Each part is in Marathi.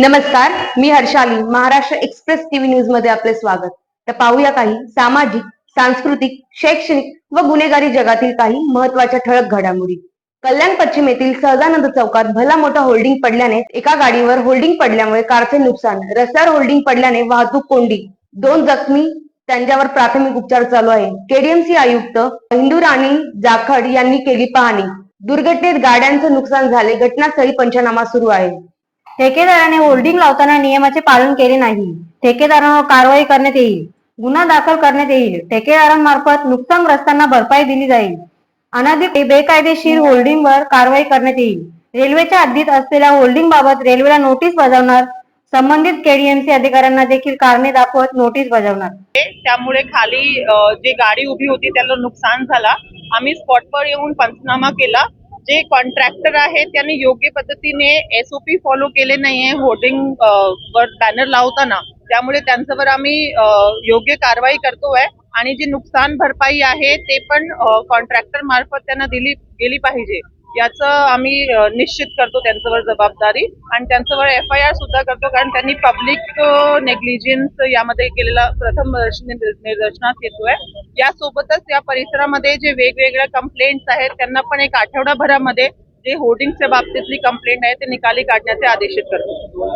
नमस्कार मी हर्षाली महाराष्ट्र एक्सप्रेस टीव्ही न्यूजमध्ये आपले स्वागत. तर पाहूया काही सामाजिक सांस्कृतिक शैक्षणिक व गुन्हेगारी जगातील काही महत्त्वाच्या ठळक घडामोडी. कल्याण पश्चिम येथील सहजानंद चौकात भला मोठा होल्डिंग पडल्याने एका गाडीवर होल्डिंग पडल्यामुळे कारचे नुकसान रस्त्यावर होल्डिंग पडल्याने वाहतूक कोंडी दोन जखमी त्यांच्यावर प्राथमिक उपचार चालू आहे. केडीएमसी आयुक्त हिंदू राणी जाखड यांनी केली पाहणी. दुर्घटनेत गाड्यांचं नुकसान झाले घटनास्थळी पंचनामा सुरू आहे. ठेकेदाराने होल्डिंग लावताना नियमाचे पालन केले नाही. ठेकेदारांवर कारवाई करण्यात येईल. गुन्हा दाखल करण्यात येईल. ठेकेदारांमार्फत नुकसानग्रस्तांना भरपाई दिली जाईल. अनाधिक बेकायदेशीर होल्डिंगवर कारवाई करण्यात येईल. रेल्वेच्या हद्दीत असलेल्या होल्डिंग बाबत रेल्वेला नोटीस बजावणार संबंधित केडीएमसी अधिकाऱ्यांना देखील कारणे दाखवत नोटीस बजावणार. त्यामुळे खाली जी गाडी उभी होती त्याला नुकसान झाला. आम्ही स्पॉटवर येऊन पंचनामा केला. जे कॉन्ट्रॅक्टर आहे त्यांनी योग्य पद्धतीने एसओपी फॉलो केले नाहीये होर्डिंग वर बॅनर लावताना. त्यामुळे त्यांच्यावर आम्ही योग्य कारवाई करतोय आणि जी नुकसान भरपाई आहे ते पण कॉन्ट्रॅक्टर मार्फत त्यांना दिली गेली पाहिजे. याचं आम्ही निश्चित करतो त्यांच्यावर जबाबदारी आणि त्यांच्यावर एफ आय आर सुद्धा करतो कारण त्यांनी पब्लिक नेग्लिजन्स यामध्ये केलेला प्रथम निदर्शनात निदर्शनास येतोय. यासोबतच या परिसरामध्ये जे वेगवेगळ्या कंप्लेंट्स आहेत त्यांना पण एक आठवडाभरामध्ये जे होर्डिंगच्या बाबतीतली कंप्लेंट आहे ते निकाली काढण्याचे आदेशित करतो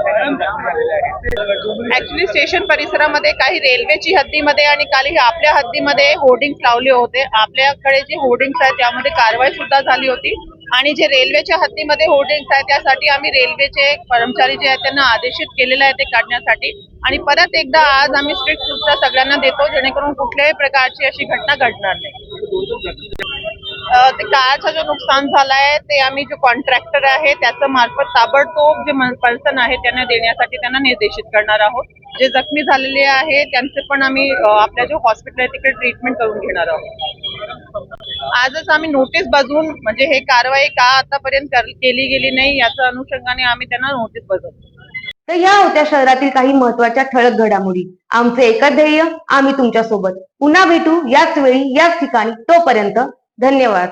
ऍक्च्युली स्टेशन परिसरामध्ये काही रेल्वेची हद्दीमध्ये आणि काही आपल्या हद्दीमध्ये होर्डिंग्स लावले होते. आपल्याकडे जे होर्डिंग्स आहेत त्यामध्ये कारवाई सुद्धा झाली होती. आणि जे रेल्वेच्या हद्दीमध्ये होर्डिंग्स आहेत त्यासाठी आम्ही रेल्वेचे कर्मचारी जे आहेत त्यांना आदेशित केलेलं आहे ते काढण्यासाठी. आणि परत एकदा आज आम्ही स्ट्रिक्ट सूचना सगळ्यांना देतो जेणेकरून कुठल्याही प्रकारची अशी घटना घडणार नाही. ते कारचं जो नुकसान झालाय ते आम्ही जो कॉन्ट्रॅक्टर आहे त्याचं मार्फत ताबडतोब जे पर्सन आहे त्यांना देण्यासाठी त्यांना निर्देशित करणार आहोत. जे जखमी झालेले आहे त्यांचे पण आम्ही आपल्या जो हॉस्पिटल आहे तिकडे ट्रीटमेंट करून घेणार आहोत. आजच आम्ही नोटीस बजून म्हणजे हे कारवाई का आतापर्यंत केली गेली नाही याच्या अनुषंगाने आम्ही त्यांना नोटीस बजवतो तर या होत्या शहरातील काही महत्त्वाच्या ठळक घडामोडी. आमचे एकच ध्येय आम्ही तुमच्यासोबत पुन्हा भेटू याच वेळी याच ठिकाणी तोपर्यंत धन्यवाद.